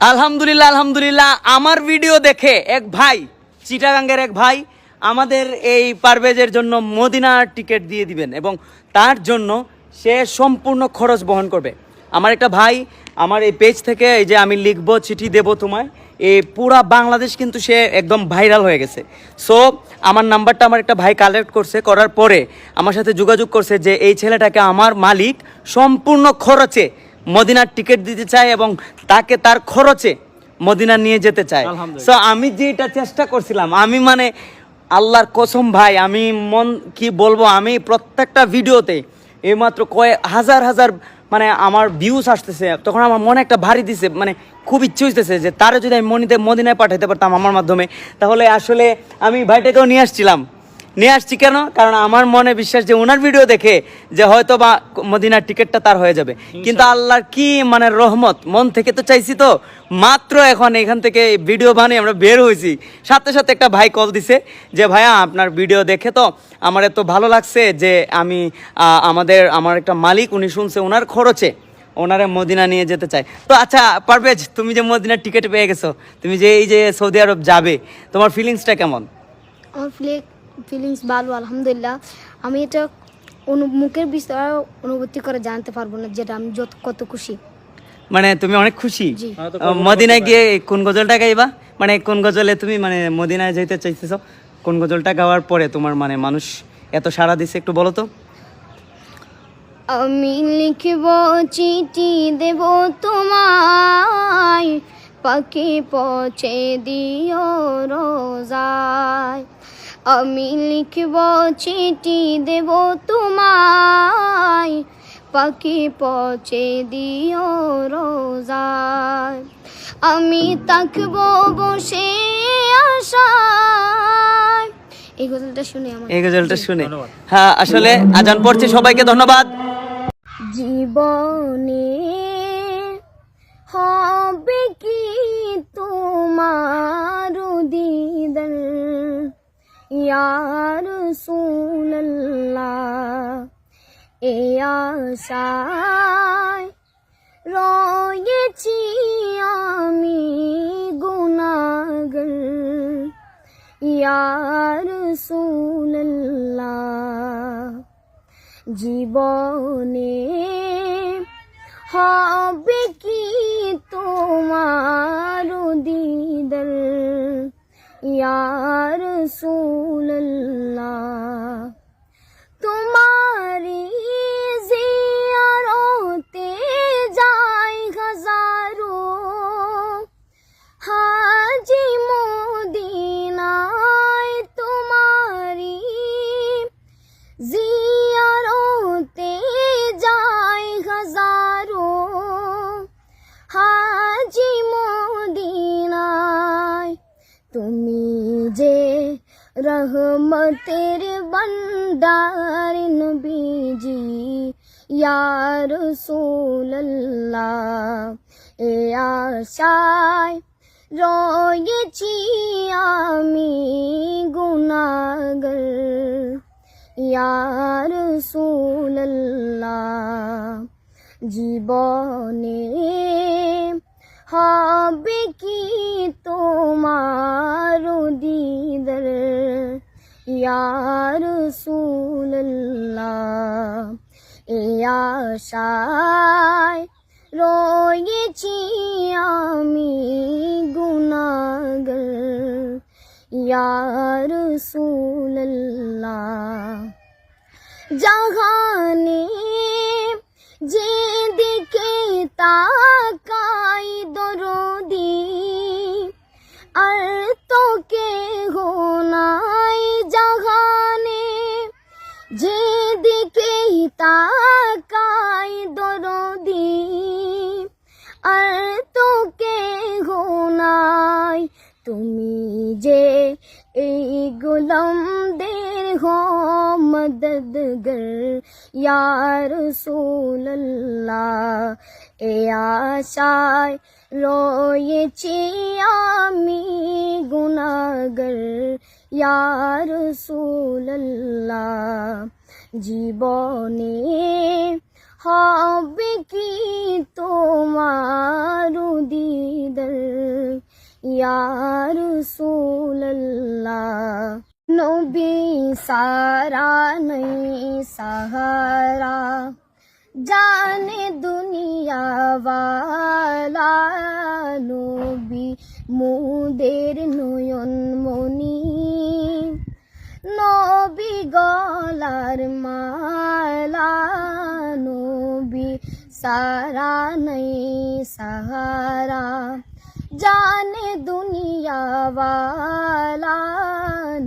আলহামদুলিল্লাহ আলহামদুলিল্লাহ। আমার ভিডিও দেখে এক ভাই, চিটাগাঙ্গের এক ভাই, আমাদের এই পারভেজের জন্য মদিনার টিকিট দিয়ে দিবেন এবং তার জন্য সে সম্পূর্ণ খরচ বহন করবে। আমার একটা ভাই, আমার এই পেজ থেকে এই যে আমি লিখব, চিঠি দেবো তোমায় এই পুরা বাংলাদেশ কিন্তু সে একদম ভাইরাল হয়ে গেছে। সো আমার নাম্বারটা আমার একটা ভাই কালেক্ট করছে, করার পরে আমার সাথে যোগাযোগ করছে যে এই ছেলেটাকে আমার মালিক সম্পূর্ণ খরচে মদিনার টিকিট দিতে চায় এবং তাকে তার খরচে মদিনা নিয়ে যেতে চায়। সো আমি যেটা চেষ্টা করছিলাম আমি মানে আল্লাহর কসম ভাই আমি মন কি বলব আমি প্রত্যেকটা ভিডিওতে এইমাত্র কয়েক হাজার হাজার মানে আমার ভিউস আসতেছে। তখন আমার মনে একটা ভারী দিছে মানে খুব ইচ্ছে হইতেছে যে তারা যদি আমি মনিতে মদিনায় পাঠাতে পারতাম আমার মাধ্যমে তাহলে আসলে আমি ভাইটাকেও নিয়ে আসছিলাম। নিয়ে আসছি কেন? কারণ আমার মনে বিশ্বাস যে ওনার ভিডিও দেখে যে হয়তো বা মদিনার টিকিটটা তার হয়ে যাবে। কিন্তু আল্লাহর কি মানে রহমত? মন থেকে তো চাইছি তো। মাত্র এখন এখান থেকে ভিডিও বানিয়ে আমরা বের হয়েছি। সাথে সাথে একটা ভাই কল দিছে যে ভাইয়া আপনার ভিডিও দেখে তো আমার এত ভালো লাগছে যে আমি আমাদের আমার একটা মালিক উনি শুনছে ওনার খরচে। ওনারে মদিনা নিয়ে যেতে চাই তো আচ্ছা পারভেজ তুমি যে মদিনার টিকিট পেয়ে গেছো তুমি যে এই যে সৌদি আরব যাবে তোমার ফিলিংসটা কেমন? আমার ফিলিংস ভালো আলহামদুলিল্লাহ। আমি এটা অনু মুখের বিস্তার অনুভূতি করে জানতে পারব না যেটা আমি যত কত খুশি। মানে তুমি অনেক খুশি? জি। মদিনায় গিয়ে কোন গজলটা গাইবা? মানে কোন গজলে তুমি মানে মদিনায় যেতে চাইতেছো? কোন গজলটা গাওয়ার পরে তোমার মানে মানুষ এত সাড়া দিছে একটু বলো তো। আমি লিখব চিঠি দেব তোমায় পাখি পৌঁছে দিও রোজায়। আমি লিখব চিঠি দেব তোমায়। পাখি পচে দিও রোজায়। আমি তাকব বসে আশায়। এই গজলটা শুনে আমার এই গজলটা শুনে। হ্যাঁ আসলে আজান পড়ছে সবাইকে ধন্যবাদ। জীবনে হবে কি তোমার দিদার ইয়ার সুল্লাহ এ আশায় রয়েছি আমি গুনাগর ইয়ার সুল্লাহ জীবনে হবে কি তোমার দিদার? ইয়ার সুল্লাহ তোমারি জিয়ারতে যাই হাজারো। হাজি মদিনায় তোমারি জিয়ারতে যাই হাজারো। হাজি মদিনায় তুমি রহমতের বন্দার নবীজি ইয়ার রাসূলুল্লাহ এ আশায় রয়েছি আমি গুনাগর ইয়ার সুল্লাহ জীবনে হবে কি তোমার দিদার ইয়ার সুল্লাহ এ আশায় রয়েছি আমি গুনাগর ইয়ার সুল্লাহ জাহানে যেদিকে তাকাই যেদিকে তাকাই দরদি, আর তোকে নাই তুমি যে এই গোলামদের হো মদদগর ইয়ার রাসূলুল্লাহ, এ আশায় রয়েছি আমি গুনাগর ইয়ার রাসূলুল্লাহ জীবনে হবে কি তোমার দিদার? ইয়া রাসূলুল্লাহ, নবী সারা নেই সাহারা। জানে দুনিয়া নবী মুদের নয়ন গলার মালা নবী সারা নেই সাহারা। জানে দুনিয়া ওয়ালা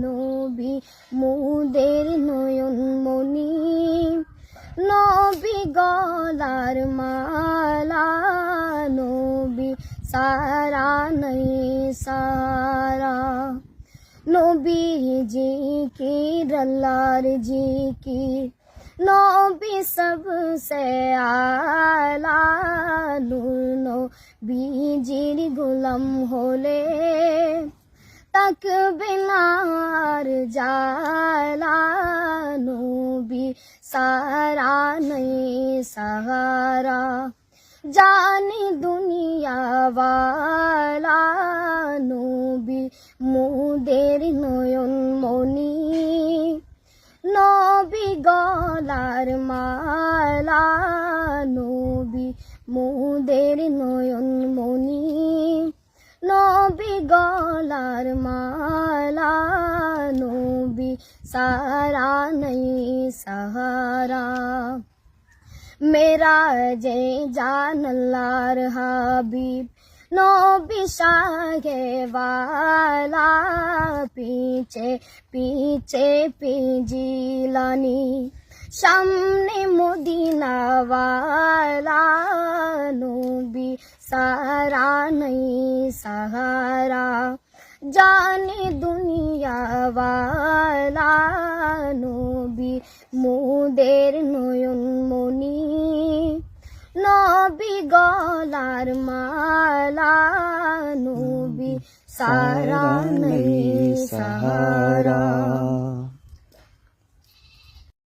নবী মুদের নয়ন মনি নবী গলার মালা নবী সারা নেই সারা নবী জি কি রল্লার জি কি নবী সবসে আলা নুনো বীজির গোলাম হলে তক বিনার জালা নবী সারা নেই সাহারা জানি দুনিয়া ওয়ালা নবী মুদের নয়ন মনি। নবী গলার মালা, নবী মুদের নয়ন মনি। নবী গলার মালা, নবী সারা নেই সাহারা। মেরা যে জান হাবিব নবী সাগে বালা পিছে পিছে পিজিলানি। সামনে মদিনাওয়ালা নবী সারা নই সাহারা। জানে দুনিয়াওয়ালা নবী, মোদের নয়ন মনি নবী গলার মালা নবী সারা নেই সাহারা।